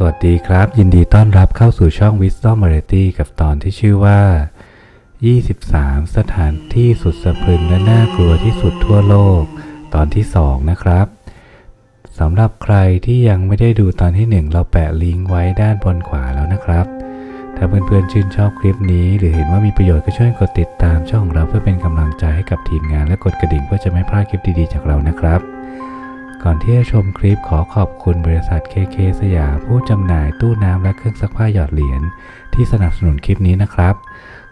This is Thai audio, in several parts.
สวัสดีครับ ยินดีต้อนรับเข้าสู่ช่อง Wisdom Variety กับตอนที่ชื่อว่า 23 สถานที่สุดสะพรึงและน่ากลัวที่สุดทั่วโลก ตอนที่ 2 นะครับสำหรับใครที่ยังไม่ได้ดูตอนที่ 1 เราแปะลิงก์ไว้ด้านบนขวาแล้วนะครับ ถ้าเพื่อนๆชื่นชอบคลิปนี้ หรือเห็นว่ามีประโยชน์ก็ช่วยกดติดตามช่องของเราเพื่อเป็นกำลังใจให้กับทีมงานและกดกระดิ่งเพื่อจะไม่พลาดคลิปดีๆจากเรานะครับ ก่อนที่จะชมคลิปขอขอบคุณบริษัท KK สยามผู้จำหน่ายตู้น้ำและเครื่องซักผ้าหยอดเหรียญที่สนับสนุนคลิปนี้นะครับ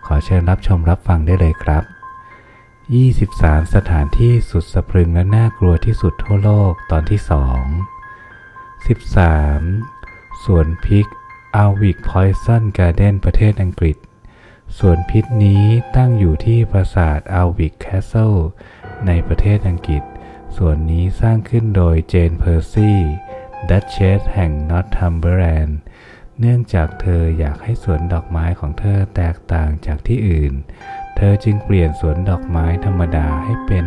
ขอเชิญรับชมรับฟังได้เลยครับ 23 สถานที่สุดสะพรึงและน่ากลัวที่สุดทั่วโลกตอนที่ 2 13 สวนพริกอัลวิกพอยซันการ์เดนประเทศอังกฤษสวนพิษนี้ตั้งอยู่ที่ปราสาทอัลวิกแคสเซิลในประเทศอังกฤษ ส่วนนี้สร้างขึ้นโดยเจนเพอร์ซี่ดัชเชสแห่งนอตทัมเบอร์แลนด์เนื่องจากเธออยากให้สวนดอกไม้ของเธอแตกต่างจากที่อื่น เธอจึงเปลี่ยนสวนดอกไม้ธรรมดาให้เป็น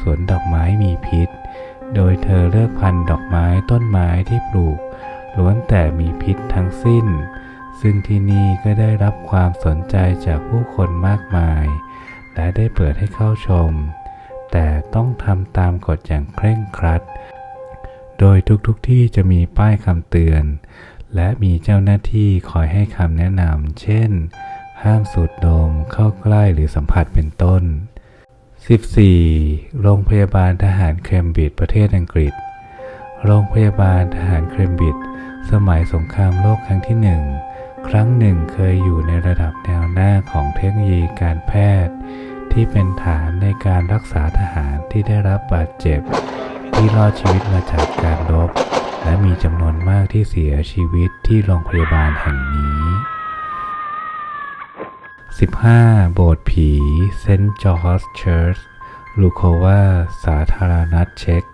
สวนดอกไม้มีพิษ โดยเธอเลือกพันธุ์ดอกไม้ต้นไม้ที่ปลูกล้วนแต่มีพิษทั้งสิ้น ซึ่งที่นี่ก็ได้รับความสนใจจากผู้คนมากมาย และได้เปิดให้เข้าชม แต่ต้องทำตามกฎอย่างเคร่งครัด โดยทุกๆทที่จะมีป้ายคำเตือน และมีเจ้าหน้าที่คอยให้คำแนะนำ เช่น ห้ามสูดดมเข้าใกล้หรือสัมผัสเป็นต้น 14. โรงพยาบาลทหารเคมบริดจ์ประเทศอังกฤษ โรงพยาบาลทหารเคมบริดจ์สมัยสงครามโลกครั้งที่หนึ่งครั้งหนึ่งเคยอยู่ในระดับแนวหน้าของเทคโนโลยีการแพทย์ ที่เป็นฐานในการรักษาทหารที่ได้รับบาดเจ็บ ที่รอดชีวิตมาจากการรบ และมีจำนวนมากที่เสียชีวิตที่โรงพยาบาลแห่งนี้ 15. โบสถ์ผีเซนต์จอร์จเชิร์ชลูโควาสาธารณรัฐเช็ก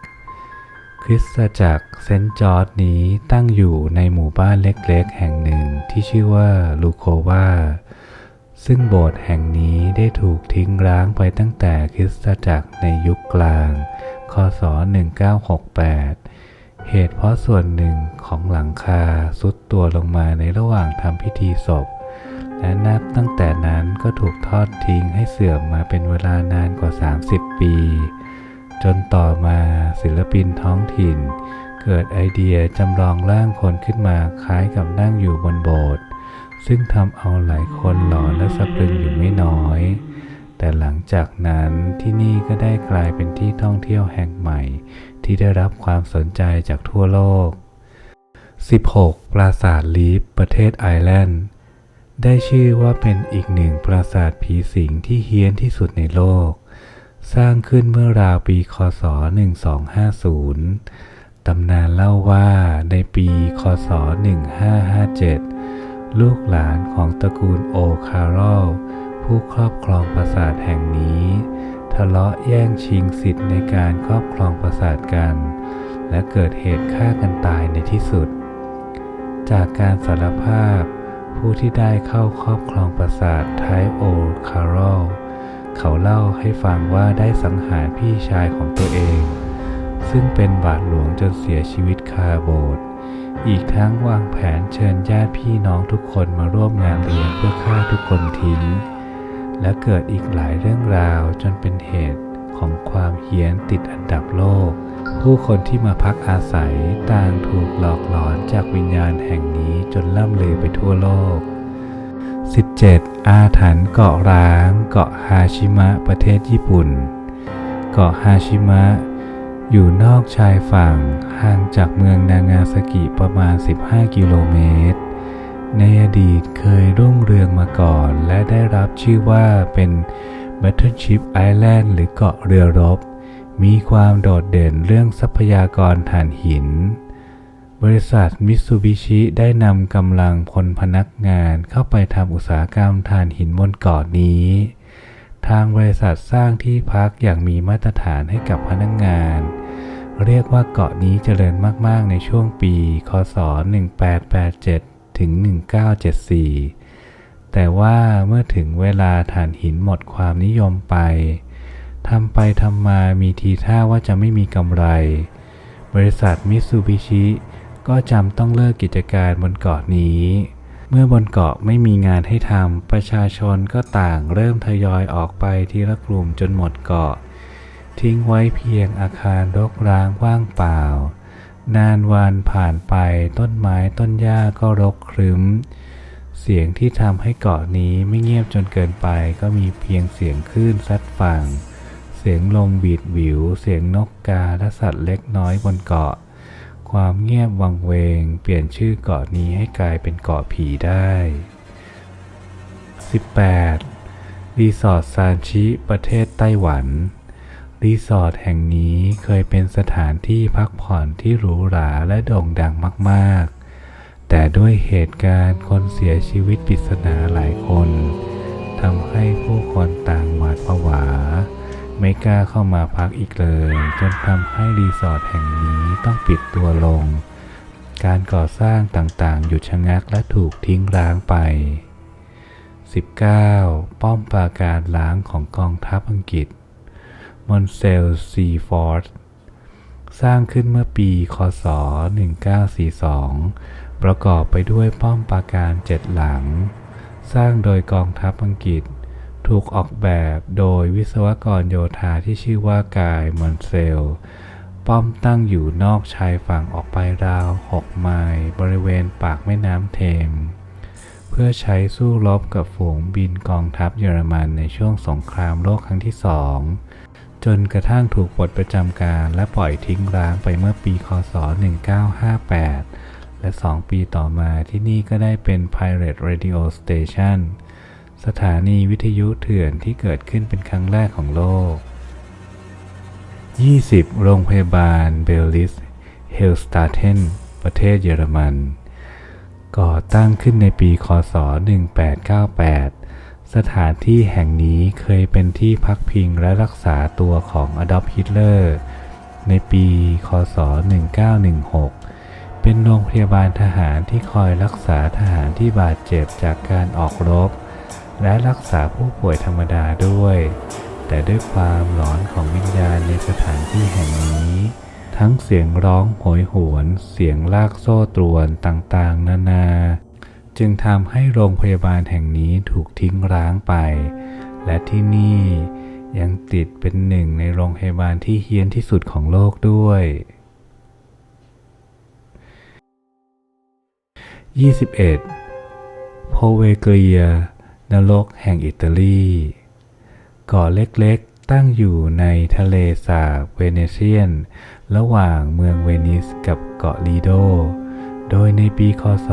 คริสตจักรเซนต์จอร์จนี้ตั้งอยู่ในหมู่บ้านเล็กๆ แห่งหนึ่งที่ชื่อว่าลูโควา ซึ่งโบสถ์แห่งนี้ได้ถูกทิ้งร้างไปตั้งแต่คริสตจักรในยุคกลาง คศ 1968 เหตุเพราะส่วนหนึ่งของหลังคาสุดตัวลงมาในระหว่างทำพิธีศพ และนับตั้งแต่นั้นก็ถูกทอดทิ้งให้เสื่อมมาเป็นเวลานานกว่า 30 ปี จนต่อมาศิลปินท้องถิ่น เกิดไอเดียจำลองร่างคนขึ้นมาคล้ายกับนั่งอยู่บนโบสถ์ ซึ่งทำเอาหลายคนหลอนและสะพรึงอยู่ไม่น้อย แต่หลังจากนั้นที่นี่ก็ได้กลายเป็นที่ท่องเที่ยวแห่งใหม่ ที่ได้รับความสนใจจากทั่วโลก 16. ปราสาทลีฟประเทศไอร์แลนด์ ได้ชื่อว่าเป็นอีกหนึ่งปราสาทผีสิงที่เฮี้ยนที่สุดในโลก สร้างขึ้นเมื่อราวปีคศ 1250 ตำนานเล่าว่าในปีคศ 1557 ลูกหลานของตระกูลโอคาร์ลผู้ครอบครองปราสาทแห่งนี้ ทะเลาะแย่งชิงสิทธิ์ในการครอบครองปราสาทกัน และเกิดเหตุฆ่ากันตายในที่สุด จากการสารภาพ ผู้ที่ได้เข้าครอบครองปราสาทไทโอคาร์ลเขาเล่าให้ฟังว่าได้สังหารพี่ชายของตัวเอง ซึ่งเป็นบาทหลวงจนเสียชีวิตคาโบสถ์ อีกทั้งวางแผนเชิญญาติพี่น้องทุกคนมาร่วมงานเลี้ยงเพื่อฆ่าทุกคนทิ้ง และเกิดอีกหลายเรื่องราวจนเป็นเหตุของความเฮี้ยนติดอันดับโลก ผู้คนที่มาพักอาศัยต่างถูกหลอกหลอนจากวิญญาณแห่งนี้จนล่ำลือไปทั่วโลก 17. อาถรรพ์เกาะร้าง เกาะฮาชิมะประเทศญี่ปุ่น เกาะฮาชิมะ อยู่นอกชายฝั่งห่างจากเมืองนางาซากิประมาณ 15 กิโลเมตร ในอดีตเคยรุ่งเรืองมาก่อน และได้รับชื่อว่าเป็น Battleship Island หรือเกาะเรือรบ มีความโดดเด่นเรื่องทรัพยากรถ่านหิน บริษัทมิตซูบิชิได้นำกำลังพลพนักงานเข้าไปทำอุตสาหกรรมถ่านหินบนเกาะนี้ ทางบริษัทสร้างที่พักอย่างมีมาตรฐานให้กับพนักงาน เรียกว่าเกาะนี้เจริญมาก ๆ ในช่วงปี คศ 1887 ถึง 1974 แต่ว่าเมื่อถึงเวลาถ่านหินหมดความนิยมไป ทำไปทำมามีทีท่าว่าจะไม่มีกำไร บริษัทมิตซูบิชิก็จำต้องเลิกกิจการบนเกาะนี้ เมื่อบนเกาะไม่มีงานให้ทำประชาชนก็ต่างเริ่มทยอยออกไปทีละกลุ่มจนหมดเกาะ ทิ้งไว้เพียงอาคารรกร้างว่างเปล่า นานวันผ่านไปต้นไม้ต้นหญ้าก็รกครึ้ม เสียงที่ทำให้เกาะนี้ไม่เงียบจนเกินไปก็มีเพียงเสียงคลื่นซัดฝั่ง เสียงลมบีดวิว เสียงนกกาและสัตว์เล็กน้อยบนเกาะ ความเงียบวังเวง เปลี่ยนชื่อเกาะนี้ให้กลายเป็นเกาะผีได้ 18. รีสอร์ทซานชิ ประเทศไต้หวัน รีสอร์ทแห่งนี้เคยเป็นสถานที่พักผ่อนที่หรูหราและโด่งดังมากๆ แต่ด้วยเหตุการณ์คนเสียชีวิตปริศนาหลายคนทำให้ผู้คนต่างหวาดผวา ไม่กล้าเข้ามาพักอีกเลย จนทำให้รีสอร์ทแห่งนี้ต้องปิดตัวลง การก่อสร้างต่างๆ หยุดชะงักและถูกทิ้งร้างไป 19. ป้อมปราการล้างของกองทัพอังกฤษ มอนเซลซีฟอร์ดสร้างขึ้นเมื่อปี คศ 1942 ประกอบไปด้วยป้อมปราการเจ็ดหลัง สร้างโดยกองทัพอังกฤษ ถูกออกแบบโดยวิศวกรโยธาที่ชื่อว่ากายมอนเซล ป้อมตั้งอยู่นอกชายฝั่งออกไปราว 6 ไมล์บริเวณปากแม่น้ำเทม เพื่อใช้สู้รบกับฝูงบินกองทัพเยอรมันในช่วงสงครามโลกครั้งที่สอง จนกระทั่งถูกปลดประจำการและปล่อยทิ้งร้างไปเมื่อปีคศ 1958 และ 2 ปีต่อมาที่นี่ก็ได้เป็น Pirate Radio Station สถานีวิทยุเถื่อนที่เกิดขึ้นเป็นครั้งแรกของโลก 20 โรงพยาบาลเบลลิส เฮลสตาเทน ประเทศเยอรมัน ก่อตั้งขึ้นในปี คศ 1898 สถานที่แห่งนี้เคยเป็นที่พักพิงและรักษาตัวของอดอล์ฟฮิตเลอร์ ในปี คศ 1916 เป็นโรงพยาบาลทหารที่คอยรักษาทหารที่บาดเจ็บจากการออกรบ และรักษาผู้ป่วยธรรมดาด้วย แต่ด้วยความหลอนของวิญญาณในสถานที่แห่งนี้ ทั้งเสียงร้องโหยหวน เสียงลากโซ่ตรวนต่างๆ นานา จึงทำให้โรงพยาบาลแห่งนี้ถูกทิ้งร้างไป และที่นี่ยังติดเป็นหนึ่งในโรงพยาบาลที่เฮี้ยนที่สุดของโลกด้วย 21. โพเวเกรียนรกแห่งอิตาลีเกาะเล็กๆ ตั้งอยู่ในทะเลสาบเวเนเซียน ระหว่างเมืองเวนิสกับเกาะลีโด ในปีคศ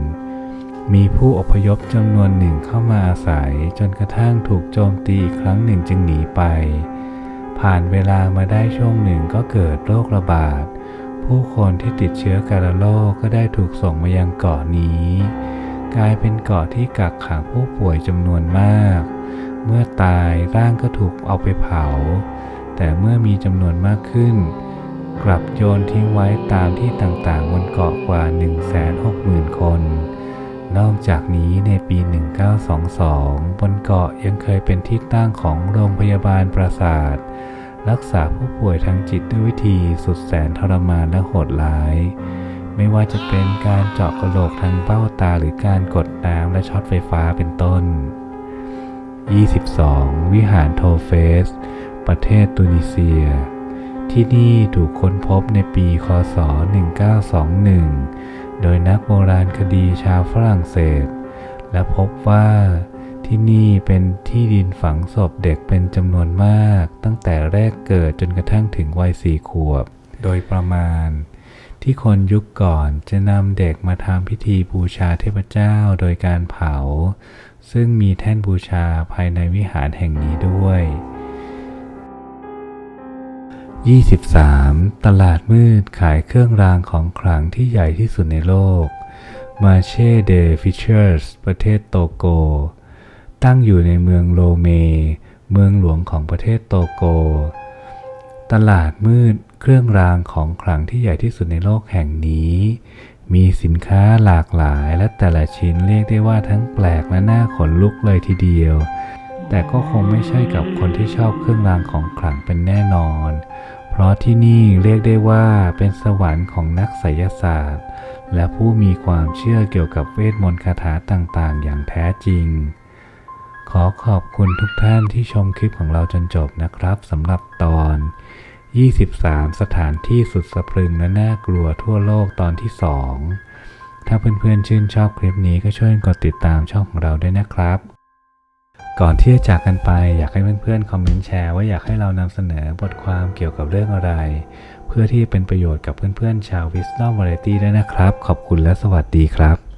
421 มีผู้อพยพจำนวนหนึ่งเข้ามาอาศัยจนกระทั่งถูกโจมตีอีกครั้งหนึ่งจึงหนีไป ผ่านเวลามาได้ช่วงหนึ่งก็เกิดโรคระบาด ผู้คนที่ติดเชื้อการโรคก็ได้ถูกส่งมายังเกาะนี้ กลายเป็นเกาะที่กักขังผู้ป่วยจำนวนมาก เมื่อตายร่างก็ถูกเอาไปเผา แต่เมื่อมีจำนวนมากขึ้น กลับโยนทิ้งไว้ตามที่ต่างๆบนเกาะกว่า 160,000 คน นอกจากนี้ในปี 1922 บนเกาะยังเคยเป็นที่ตั้งของโรงพยาบาลปราสาท รักษาผู้ป่วยทางจิตด้วยวิธีสุดแสนทรมานและโหดร้าย ไม่ว่าจะเป็นการเจาะกระโหลกทางเบ้าตาหรือการกดน้ำและช็อตไฟฟ้าเป็นต้น 22. วิหารโทเฟส ประเทศตุนิเซีย ที่นี่ถูกค้นพบในปีคศ 1921 โดยนักโบราณคดีชาวฝรั่งเศส และพบว่าที่นี่เป็นที่ดินฝังศพเด็กเป็นจำนวนมาก ตั้งแต่แรกเกิดจนกระทั่งถึงวัยสี่ขวบ โดยประมาณ ที่คนยุคก่อนจะนำเด็กมาทำพิธีบูชาเทพเจ้าโดยการเผา ซึ่งมีแท่นบูชาภายในวิหารแห่งนี้ด้วย 23. ตลาดมืดขายเครื่องรางของขลังที่ใหญ่ที่สุดในโลก มาเช่เดฟิเชอร์ส ประเทศโตโก ตั้งอยู่ในเมืองโลเม เมืองหลวงของประเทศโตโก ตลาดมืดเครื่องรางของขลังที่ใหญ่ที่สุดในโลกแห่งนี้ มีสินค้าหลากหลายและแต่ละชิ้นเรียกได้ว่าทั้งแปลกและน่าขนลุกเลยทีเดียว แต่ก็คงไม่ใช่กับคนที่ชอบเครื่องรางของขลังเป็นแน่นอน เพราะที่นี่เรียกได้ว่าเป็นสวรรค์ของนักไสยศาสตร์ และผู้มีความเชื่อเกี่ยวกับเวทมนต์คาถาต่างๆ อย่างแท้จริง ขอขอบคุณทุกท่านที่ชมคลิปของเราจนจบนะครับสำหรับตอน 23 สถานที่สุดสะพรึงและน่ากลัวทั่วโลกตอนที่ 2 ถ้าเพื่อนๆชื่นชอบคลิปนี้ก็ช่วยกดติดตามช่องของเราด้วยนะครับ ก่อนที่จะจากกันไปอยากให้เพื่อนๆคอมเมนต์แชร์ว่าอยากให้เรานำเสนอบทความเกี่ยวกับเรื่องอะไร เพื่อที่เป็นประโยชน์กับเพื่อนๆชาว Wisdom Variety ด้วยนะครับ ขอบคุณและสวัสดีครับ